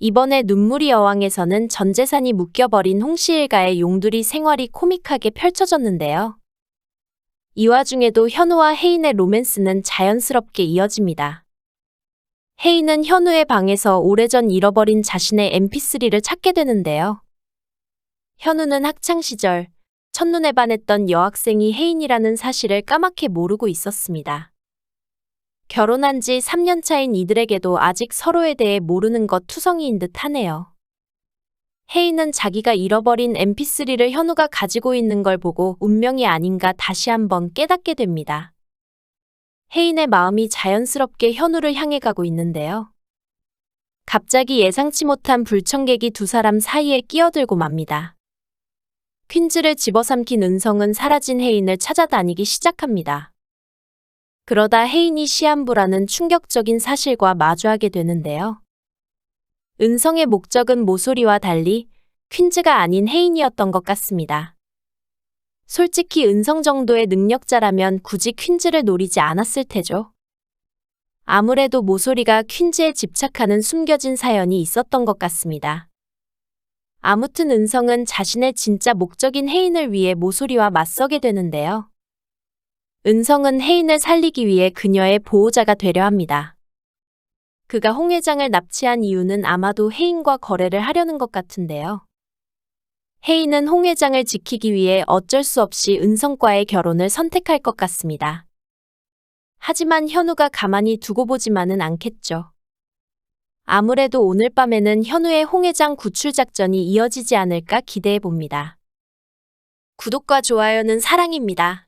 이번에 눈물이 여왕에서는 전 재산이 묶여버린 홍씨 일가의 용두리 생활이 코믹하게 펼쳐졌는데요. 이 와중에도 현우와 혜인의 로맨스는 자연스럽게 이어집니다. 혜인은 현우의 방에서 오래전 잃어버린 자신의 mp3를 찾게 되는데요. 현우는 학창시절 첫눈에 반했던 여학생이 혜인이라는 사실을 까맣게 모르고 있었습니다. 결혼한 지 3년 차인 이들에게도 아직 서로에 대해 모르는 것 투성이인 듯 하네요. 혜인은 자기가 잃어버린 mp3를 현우가 가지고 있는 걸 보고 운명이 아닌가 다시 한번 깨닫게 됩니다. 혜인의 마음이 자연스럽게 현우를 향해 가고 있는데요. 갑자기 예상치 못한 불청객이 두 사람 사이에 끼어들고 맙니다. 퀸즈를 집어삼킨 은성은 사라진 혜인을 찾아다니기 시작합니다. 그러다 혜인이 시한부라는 충격적인 사실과 마주하게 되는데요. 은성의 목적은 모소리와 달리 퀸즈가 아닌 혜인이었던 것 같습니다. 솔직히 은성 정도의 능력자라면 굳이 퀸즈를 노리지 않았을 테죠. 아무래도 모소리가 퀸즈에 집착하는 숨겨진 사연이 있었던 것 같습니다. 아무튼 은성은 자신의 진짜 목적인 혜인을 위해 모소리와 맞서게 되는데요. 은성은 혜인을 살리기 위해 그녀의 보호자가 되려 합니다. 그가 홍 회장을 납치한 이유는 아마도 혜인과 거래를 하려는 것 같은데요. 혜인은 홍 회장을 지키기 위해 어쩔 수 없이 은성과의 결혼을 선택할 것 같습니다. 하지만 현우가 가만히 두고 보지만은 않겠죠. 아무래도 오늘 밤에는 현우의 홍 회장 구출 작전이 이어지지 않을까 기대해 봅니다. 구독과 좋아요는 사랑입니다.